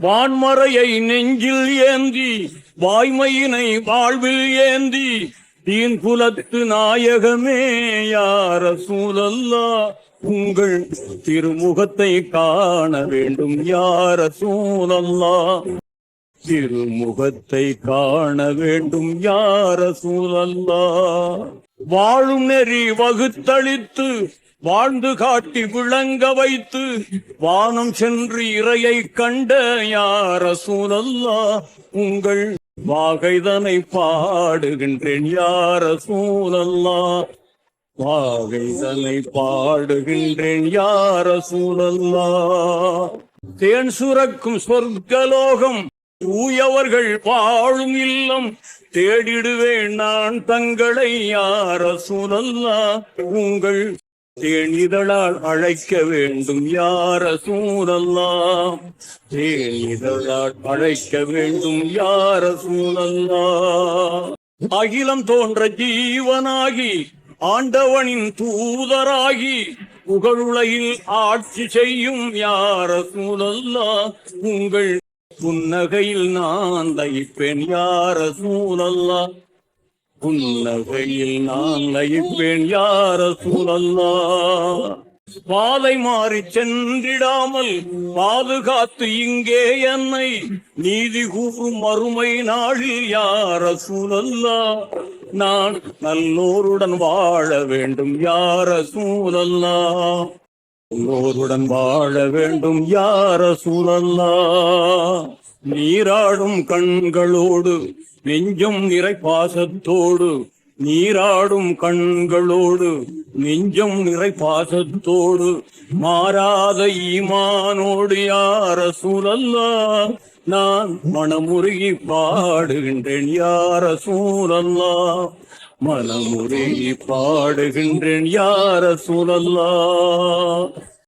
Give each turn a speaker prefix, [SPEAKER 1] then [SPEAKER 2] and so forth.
[SPEAKER 1] வான்மறையை நெஞ்சில் ஏந்தி வாய்மையினை வாழ்வில் ஏந்தி தீன் குலத்து நாயகமே யார சூழல்லா உங்கள் திருமுகத்தை காண வேண்டும் யார சூழல்லா திருமுகத்தை காண வேண்டும் யார சூழல்லா வாழும் நெறி வகுத்தளித்து வாழ்ந்து காட்டி விளங்க வைத்து வானம் சென்று இறையை கண்ட யார சூழல்லா உங்கள் வாகைதனை பாடுகின்றேன் யார சூழல்லா வாகைதனை பாடுகின்றேன் யார சூழல்லா தேன் சுரக்கும் சொர்க்கலோகம் தூயவர்கள் வாழும் இல்லம் தேடிடுவேன் நான் தங்களை யார சூழல்லா உங்கள் தேனிதழால் அழைக்க வேண்டும் யார சூழல்லாம் தேனிதழால் அழைக்க வேண்டும் யார சூழல்லாம் அகிலம் தோன்ற ஜீவனாகி ஆண்டவனின் தூதராகி புகழுலகில் ஆட்சி செய்யும் யார சூழல்லா உங்கள் புன்னகையில் நான் தயிப்பேன் யார சூழல்லா புன்னகையில் நான் நயிப்பேன் யார சூழல்லா பாதை மாறி சென்றிடாமல் பாதுகாத்து இங்கே என்னை நீதி கூறும் மறுமை நாளில் யார சூழல்லா நான் நல்லோருடன் வாழ வேண்டும் யார சூழல்லா நல்லோருடன் வாழ வேண்டும் யார சூழல்லா நீராடும் கண்களோடு நெஞ்சம் நிறை பாசத்தோடு நீராடும் கண்களோடு நெஞ்சம் நிறை பாசத்தோடு மாறாத ஈமானோடு யார சூழல்லா நான் மனமுருகி பாடுகின்றேன் யார சூழல்லா மனமுருகி பாடுகின்றேன் யார சூழல்லா